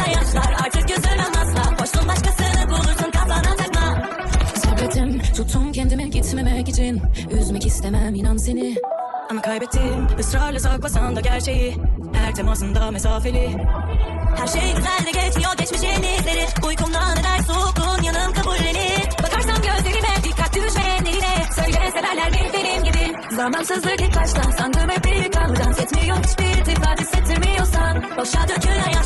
yüzüne yaşlar artık yüzün anlatsa Boşsun başkasını bulursun katlanacak mı? Sabrettim tuttum kendimi gitmemek için. Üzmek istemem inan seni. Ama kaybettim ısrarla saklasan da gerçeği. Her temasında mesafeli. Her şey güzel de geçmiyor geçmişin izleri. Uykumdan eder soğukluğun yanım kabullenir Bakarsam gözlerime dikkat düşmeyen eline Söyle severler mi benim gibi. Zamansızlık ilk başta. Sandım hep bir yıkanlı etmiyor hiçbir iltifat hissettirmiyorsan. Boşa dökün ayağı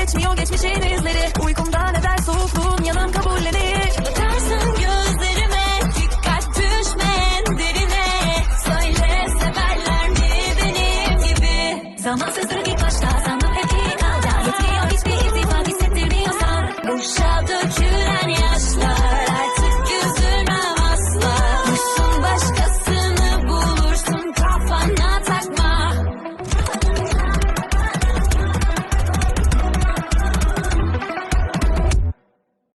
geçmiyor geçmişin izleri Uykumdan eder soğukluğun yalan kabullenir. Bakarsın gözlerime dikkat düşme derine. Söyle severler mi benim gibi? Zamansızdır ilk başta zaman.